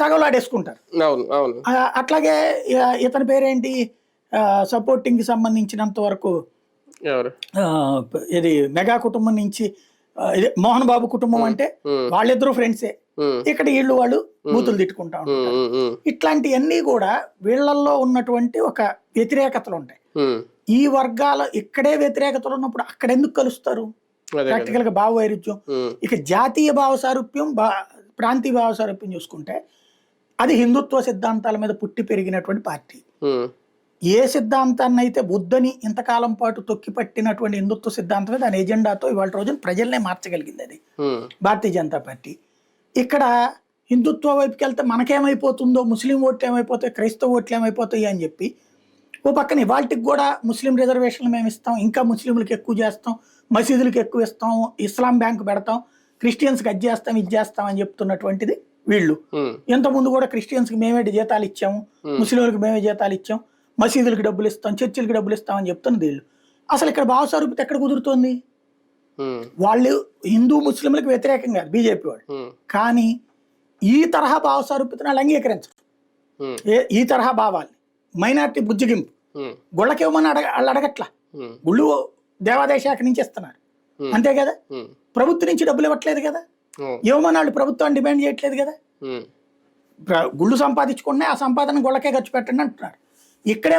తగలాడేసుకుంటారు అవును అవును. ఆ, అట్లాగే ఇతని పేరేంటి? సపోర్టింగ్ సంబంధించినంత వరకు ఇది మెగా కుటుంబం నుంచి ఇది మోహన్ బాబు కుటుంబం అంటే వాళ్ళిద్దరూ ఫ్రెండ్సే. ఇక్కడ వీళ్ళు వాళ్ళు బూతులు తిట్టుకుంటా ఉంటారు. ఇట్లాంటివన్నీ కూడా వీళ్ళల్లో ఉన్నటువంటి ఒక వ్యతిరేకతలు ఉంటాయి. ఈ వర్గాల ఇక్కడే వ్యతిరేకతలు ఉన్నప్పుడు అక్కడ ఎందుకు కలుస్తారు? ప్రాక్టికల్గా భావ వైరుధ్యం. ఇక జాతీయ భావ సారూప్యం బా ప్రాంతీయ భావ సారూప్యం చూసుకుంటే అది హిందుత్వ సిద్ధాంతాల మీద పుట్టి పెరిగినటువంటి పార్టీ. ఏ సిద్ధాంతాన్ని అయితే బుద్ధని ఇంతకాలం పాటు తొక్కి పట్టినటువంటి హిందుత్వ సిద్ధాంతమే దాని ఎజెండాతో ఇవాళ రోజున ప్రజల్నే మార్చగలిగింది అది. భారతీయ జనతా పార్టీ. ఇక్కడ హిందుత్వ వైపుకి వెళ్తే మనకేమైపోతుందో ముస్లిం ఓట్లు ఏమైపోతాయి క్రైస్తవ ఓట్లు ఏమైపోతాయి అని చెప్పి ఓ పక్కన ఇవాళకి కూడా ముస్లిం రిజర్వేషన్లు మేము ఇస్తాం ఇంకా ముస్లింలకు ఎక్కువ చేస్తాం మసీదులకు ఎక్కువ ఇస్తాం ఇస్లాం బ్యాంక్ పెడతాం క్రిస్టియన్స్కి అది చేస్తాం ఇది చేస్తాం అని చెప్తున్నటువంటిది వీళ్ళు. ఇంతకుముందు కూడా క్రిస్టియన్స్కి మేమే జీతాలు ఇచ్చాము ముస్లింలకు మేమే జీతాలు ఇచ్చాం మసీదులకు డబ్బులు ఇస్తాం చర్చిలకు డబ్బులు ఇస్తామని చెప్తున్నది వీళ్ళు. అసలు ఇక్కడ భావస్వరూపత ఎక్కడ కుదురుతోంది? వాళ్ళు హిందూ ముస్లింలకు వ్యతిరేకం కాదు బీజేపీ వాళ్ళు. కానీ ఈ తరహా భావ స్వరూపితను వాళ్ళు అంగీకరించరు. ఈ తరహా భావాల్ని. మైనార్టీ బుజ్జిగింపు. ఉమ్, గుళ్ళకి ఇవ్వమని అడగ వాళ్ళు అడగట్లా. గుళ్ళు దేవాదాయ శాఖ నుంచి ఇస్తున్నారు. అంతే కదా? ప్రభుత్వం నుంచి డబ్బులు ఇవ్వట్లేదు కదా? ఉమ్, ఇవ్వమని వాళ్ళు ప్రభుత్వం డిమాండ్ చేయట్లేదు కదా? గుళ్ళు సంపాదించుకున్నా ఆ సంపాదన గుళ్ళకే ఖర్చు పెట్టండి అంటున్నారు. ఇక్కడేమో